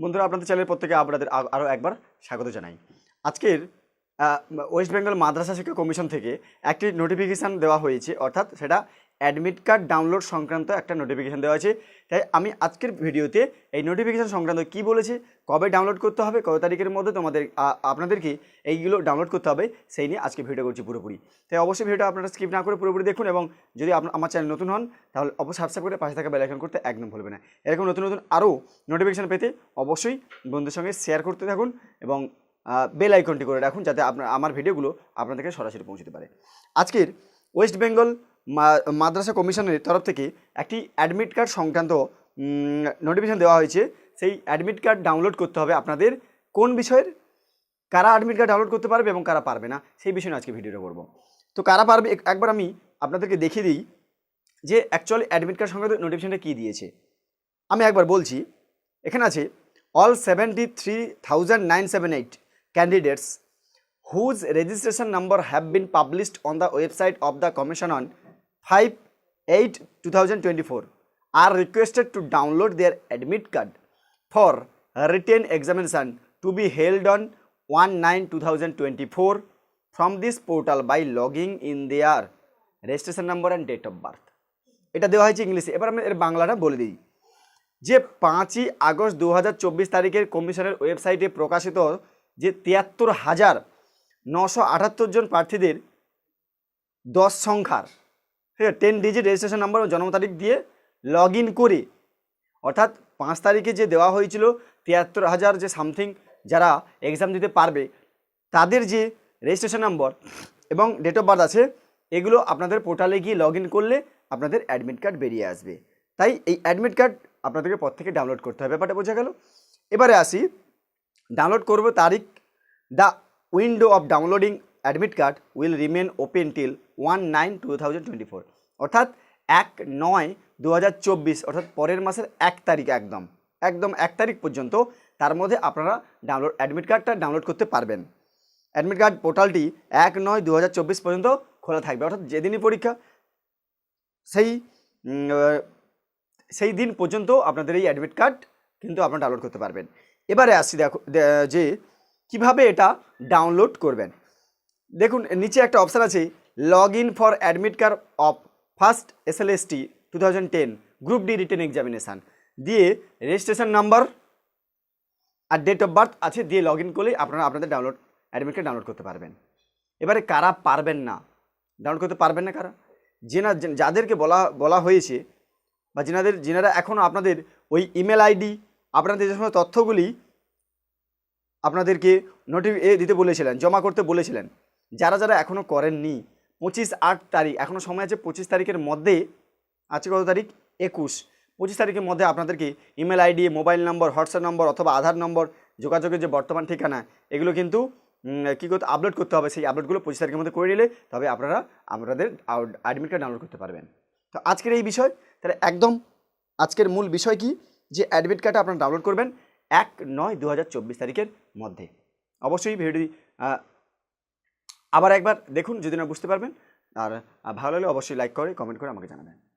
বন্ধুরা, আপনাদের চ্যানেলের প্রত্যেকে আপনাদের আরও একবার স্বাগত জানাই। আজকের ওয়েস্ট বেঙ্গল মাদ্রাসা শিক্ষা কমিশন থেকে একটি নোটিফিকেশান দেওয়া হয়েছে, অর্থাৎ সেটা অ্যাডমিট কার্ড ডাউনলোড সংক্রান্ত একটা নোটিফিকেশান দেওয়া আছে। তাই আমি আজকের ভিডিওতে এই নোটিফিকেশান সংক্রান্ত কি বলেছে, কবে ডাউনলোড করতে হবে, কত তারিখের মধ্যে তোমাদের আপনাদেরকে এইগুলো ডাউনলোড করতে হবে, সেই নিয়ে আজকে ভিডিও করছি পুরোপুরি। তাই অবশ্যই ভিডিওটা আপনারা স্কিপ না করে পুরোপুরি দেখুন এবং যদি আমার চ্যানেল নতুন হন, তাহলে অবশ্যই সাবস্ক্রাইব করে পাশে থাকা বেল আইকন করতে একদম ভুলবে না। এরকম নতুন নতুন আরও নোটিফিকেশান পেতে অবশ্যই বন্ধুদের সঙ্গে শেয়ার করতে থাকুন এবং বেল আইকনটি করে রাখুন যাতে আপনার, আমার ভিডিওগুলো আপনাদেরকে সরাসরি পৌঁছতে পারে। আজকের ওয়েস্ট বেঙ্গল মাদ্রাসা কমিশনের তরফ থেকে একটি অ্যাডমিট কার্ড সংক্রান্ত নোটিফিকেশান দেওয়া হয়েছে। সেই অ্যাডমিট কার্ড ডাউনলোড করতে হবে আপনাদের। কোন বিষয়ের? কারা অ্যাডমিট কার্ড ডাউনলোড করতে পারবে এবং কারা পারবে না? সেই বিষয়ে আজকে ভিডিওটা করব। তো কারা পারবে? একবার আমি আপনাদেরকে দেখিয়ে দিই যে অ্যাকচুয়ালি অ্যাডমিট কার্ড সংক্রান্ত নোটিফিকেশানটা কী দিয়েছে। আমি একবার বলছি, এখানে আছে all seventy three thousand nine seven eight candidates whose registration number have been published on the website of the commission on five eight two thousand twenty four are requested to download their admit card for written examination to be held on one nine two thousand twenty four from this portal by logging in their registration number and date of birth এটা দেওয়া হয়েছে ইংলিশে। এবার আমি এর বাংলাটা বলে দিই। যে পাঁচই আগস্ট দু হাজার চব্বিশ তারিখের কমিশনের ওয়েবসাইটে প্রকাশিত যে তিয়াত্তর হাজার নশো আটাত্তর জন প্রার্থীদের দশ সংখ্যার ঠিক আছে টেন ডিজিট রেজিস্ট্রেশন নাম্বার ও জন্ম তারিখ দিয়ে লগ করে, অর্থাৎ পাঁচ তারিখে যে দেওয়া হয়েছিল তিয়াত্তর হাজার যে সামথিং যারা এক্সাম দিতে পারবে, তাদের যে রেজিস্ট্রেশন নম্বর এবং ডেট অফ বার্থ আছে, এগুলো আপনাদের পোর্টালে গিয়ে লগ করলে আপনাদের অ্যাডমিট কার্ড বেরিয়ে আসবে। তাই এই অ্যাডমিট কার্ড আপনাদেরকে পর থেকে ডাউনলোড করতে হবে, ব্যাপারটা বোঝা গেল? এবারে আসি ডাউনলোড করব তারিখ the window of downloading admit card will remain open till one nine two thousand twenty four অর্থাৎ এক নয় দু হাজার চব্বিশ, অর্থাৎ পরের মাসের এক তারিখ একদম। একদম এক তারিখ পর্যন্ত তার মধ্যে আপনারা ডাউনলোড অ্যাডমিট কার্ডটা ডাউনলোড করতে পারবেন। অ্যাডমিট কার্ড পোর্টালটি এক নয় দু পর্যন্ত খোলা থাকবে। অর্থাৎ যেদিনই পরীক্ষা, সেই সেই দিন পর্যন্ত আপনাদের এই অ্যাডমিট কার্ড কিন্তু আপনারা ডাউনলোড করতে পারবেন। এবারে আসছি দেখো যে কীভাবে এটা ডাউনলোড করবেন। দেখুন, নিচে একটা অপশান আছে log in for admit card of first S L S T two thousand ten group D written examination দিয়ে রেজিস্ট্রেশন নাম্বার আর ডেট অফ বার্থ আছে, দিয়ে লগ ইন করলে আপনারা আপনাদের ডাউনলোড অ্যাডমিট কার্ড ডাউনলোড করতে পারবেন। এবারে কারা পারবেন না? ডাউনলোড করতে পারবেন না কারা? যেনা, যাদেরকে বলা বলা হয়েছে বা যেনাদের, যেনারা এখনও আপনাদের ওই ইমেল আইডি আপনাদের যে সমস্ত তথ্যগুলি আপনাদেরকে নোটি এ দিতে বলেছিলেন, জমা করতে বলেছিলেন যারা যারা এখনও করেননি পঁচিশ আট তারিখ এখনও সময় আছে পঁচিশ তারিখের মধ্যে আছে কত তারিখ? একুশ। পঁচিশ তারিখের মধ্যে আপনাদেরকে email ID mobile number WhatsApp number অথবা আধার নম্বর যোগাযোগের যে বর্তমান ঠিকানা এগুলো কিন্তু কী করতে আপলোড করতে হবে। সেই আপলোডগুলো পঁচিশ তারিখের মধ্যে করে নিলে তবে আপনারা আপনাদের অ্যাডমিট কার্ড ডাউনলোড করতে পারবেন। তো আজকের এই বিষয় তাহলে একদম আজকের মূল বিষয় কি? যে অ্যাডমিট কার্ডটা আপনারা ডাউনলোড করবেন এক নয় দু তারিখের মধ্যে। অবশ্যই ভিডিওটি আহ, আবার একবার দেখুন যদি না বুঝতে পারবেন। আর ভালো লাগলে অবশ্যই লাইক করে কমেন্ট করে আমাকে জানাবেন।